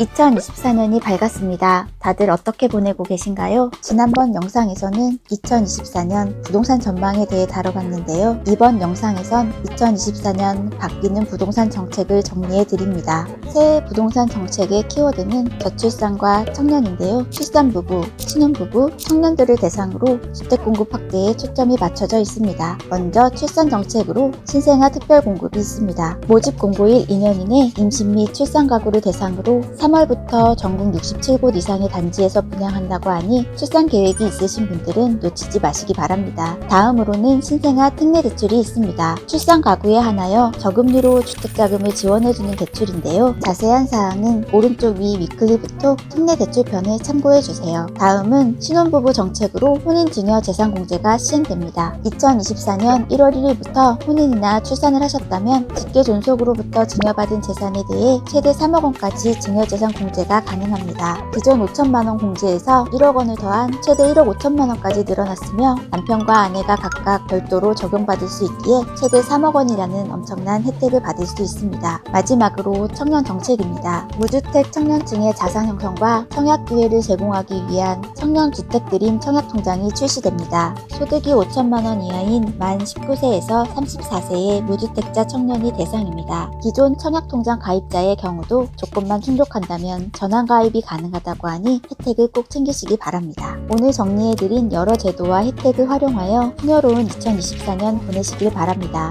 2024년이 밝았습니다. 다들 어떻게 보내고 계신가요? 지난번 영상에서는 2024년 부동산 전망에 대해 다뤄봤는데요. 이번 영상에선 2024년 바뀌는 부동산 정책을 정리해 드립니다. 새해 부동산 정책의 키워드는 저출산과 청년인데요. 출산부부, 신혼부부, 청년들을 대상으로 주택 공급 확대에 초점이 맞춰져 있습니다. 먼저 출산 정책으로 신생아 특별 공급이 있습니다. 모집 공고일 2년 이내 임신 및 출산 가구를 대상으로 3 월부터 전국 67곳 이상의 단지에서 분양한다고 하니 출산 계획이 있으신 분들은 놓치지 마시기 바랍니다. 다음으로는 신생아 특례 대출이 있습니다. 출산 가구에 한하여 저금리로 주택자금을 지원해주는 대출인데요. 자세한 사항은 오른쪽 위 위클리부터 특례 대출편을 참고해주세요. 다음은 신혼부부 정책으로 혼인증여 재산공제가 시행됩니다. 2024년 1월 1일부터 혼인이나 출산을 하셨다면 직계 존속으로부터 증여받은 재산에 대해 최대 3억 원까지 증여재산 공제가 가능합니다. 기존 5천만 원 공제에서 1억 원을 더한 최대 1억 5천만 원까지 늘어났으며 남편과 아내가 각각 별도로 적용받을 수 있기에 최대 3억 원이라는 엄청난 혜택을 받을 수 있습니다. 마지막으로 청년 정책입니다. 무주택 청년층의 자산 형성과 청약 기회를 제공하기 위한 청년 주택 드림 청약 통장이 출시됩니다. 소득이 5천만 원 이하인 만 19세에서 34세의 무주택자 청년이 대상입니다. 기존 청약 통장 가입자의 경우도 조건만 충족 한다면 전환 가입이 가능하다고 하니 혜택을 꼭 챙기시기 바랍니다. 오늘 정리해드린 여러 제도와 혜택을 활용하여 풍요로운 2024년 보내시길 바랍니다.